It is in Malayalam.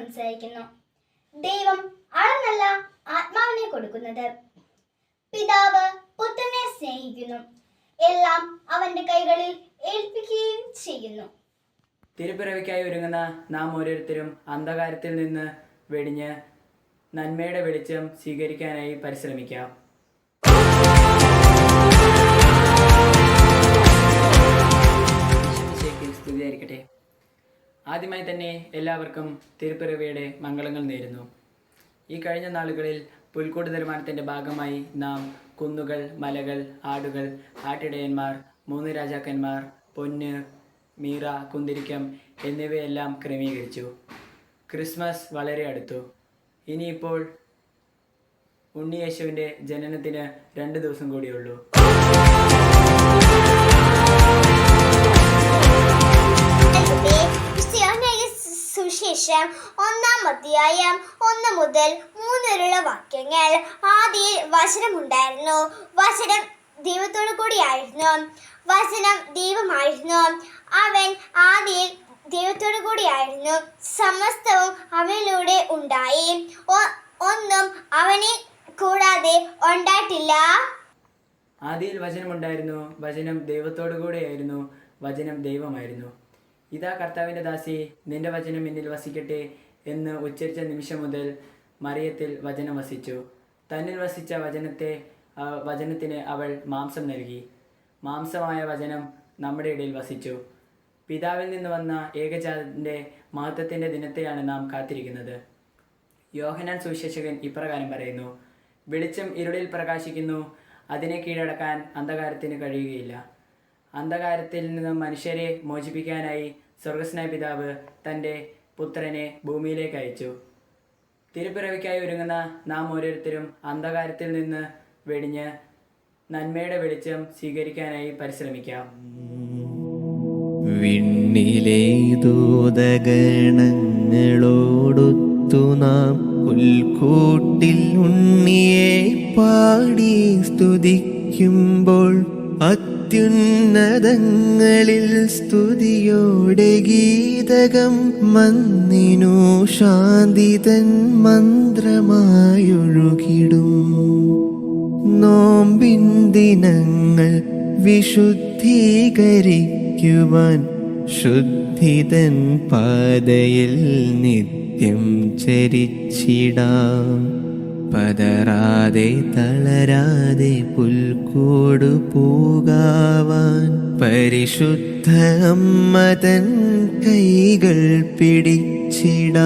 വിചാരിക്കുന്നു ദൈവം അളന്നല്ല ആത്മാവിനെ കൊടുക്കുന്നത്. പിതാവ് പുത്രനെ സ്നേഹിക്കുന്നു. എല്ലാം അവന്റെ കൈകളിൽ ഏൽപ്പിക്കുകയും ചെയ്യുന്നു. തിരുപ്പിറവിക്കായി ഒരുങ്ങുന്ന നാം ഓരോരുത്തരും അന്ധകാരത്തിൽ നിന്ന് വെടിഞ്ഞ് നന്മയുടെ വെളിച്ചം സ്വീകരിക്കാനായി പരിശ്രമിക്കാം. ആദ്യമായി തന്നെ എല്ലാവർക്കും തിരുപ്പിറവിയുടെ മംഗളങ്ങൾ നേരുന്നു. ഈ കഴിഞ്ഞ നാളുകളിൽ പുൽക്കൂട് നിർമ്മാണത്തിന്റെ ഭാഗമായി നാം കുന്നുകൾ മലകൾ ആടുകൾ ആട്ടിടയന്മാർ മൂന്ന് രാജാക്കന്മാർ പൊന്ന് മീറ കുന്തിരിക്കം എന്നിവയെല്ലാം ക്രമീകരിച്ചു. ക്രിസ്മസ് വളരെ അടുത്തു. ഇനിയിപ്പോൾ ഉണ്ണിയേശുവിന്റെ ജനനത്തിന് രണ്ട് ദിവസം കൂടിയുള്ളൂ സുവിശേഷം ഒന്നാം അധ്യായം ഒന്ന് മുതൽ മൂന്ന് വരെയുള്ള വാക്യങ്ങൾ. വചനം വചനമുണ്ടായിരുന്നു. വചനം ദൈവത്തോടു കൂടിയായിരുന്നു. വചനം ദൈവമായിരുന്നു. അവൻ ആദ്യ ദൈവത്തോടു കൂടിയായിരുന്നു. സമസ്തവും അവനിലൂടെ ഉണ്ടായി. ഒന്നും അവനെ കൂടാതെ ഉണ്ടായിട്ടില്ല. ആദ്യയിൽ വചനമുണ്ടായിരുന്നു. വചനം ദൈവത്തോടു കൂടെയായിരുന്നു. വചനം ദൈവമായിരുന്നു. ഇതാ കർത്താവിന്റെ ദാസി നിന്റെ വചനം എന്നിൽ വസിക്കട്ടെ എന്ന് ഉച്ചരിച്ച നിമിഷം മുതൽ മറിയത്തിൽ വചനം വസിച്ചു. തന്നിൽ വസിച്ച വചനത്തെ വചനത്തിന് അവൾ മാംസം നൽകി. മാംസമായ വചനം നമ്മുടെ ഇടയിൽ വസിച്ചു. പിതാവിൽ നിന്ന് വന്ന ഏകജാതന്റെ മഹത്വത്തിന്റെ ദിനത്തെയാണ് നാം കാത്തിരിക്കുന്നത്. യോഹനാൻ സുവിശേഷകൻ ഇപ്രകാരം പറയുന്നു വെളിച്ചം ഇരുളിൽ പ്രകാശിക്കുന്നു അതിനെ കീഴടക്കാൻ അന്ധകാരത്തിന് കഴിയുകയില്ല. അന്ധകാരത്തിൽ നിന്നും മനുഷ്യരെ മോചിപ്പിക്കാനായി സ്വർഗസ്നായ പിതാവ് തന്റെ പുത്രനെ ഭൂമിയിലേക്ക് അയച്ചു. തിരുപ്പിറവിക്കായി ഒരുങ്ങുന്ന നാം ഓരോരുത്തരും അന്ധകാരത്തിൽ നിന്ന് വെടിഞ്ഞ് നന്മയുടെ വെളിച്ചം സ്വീകരിക്കാനായി പരിശ്രമിക്കാം. വിണ്ണിലെ ദൂതഗണങ്ങളോടൊത്തു നാം ഉൽക്കൂട്ടിൽ ഉണ്ണിയെ പാടി സ്തുതിക്കുമ്പോൾ അത്യുന്നതങ്ങളിൽ സ്തുതിയോടെ ഗീതകം മന്നിനു ശാന്തിതൻ മന്ത്രമായൊഴുകിടും. നോമ്പിൻ ദിനങ്ങൾ വിശുദ്ധീകരിക്കുവാൻ ശുദ്ധിതൻ പാതയിൽ നിത്യം ചരിച്ചിടാം. പതറാതെ തളരാതെ പുൽക്കൂടു പോകാവാൻ പരിശുദ്ധ അമ്മതൻ കൈകൾ പിടിച്ചിടാം.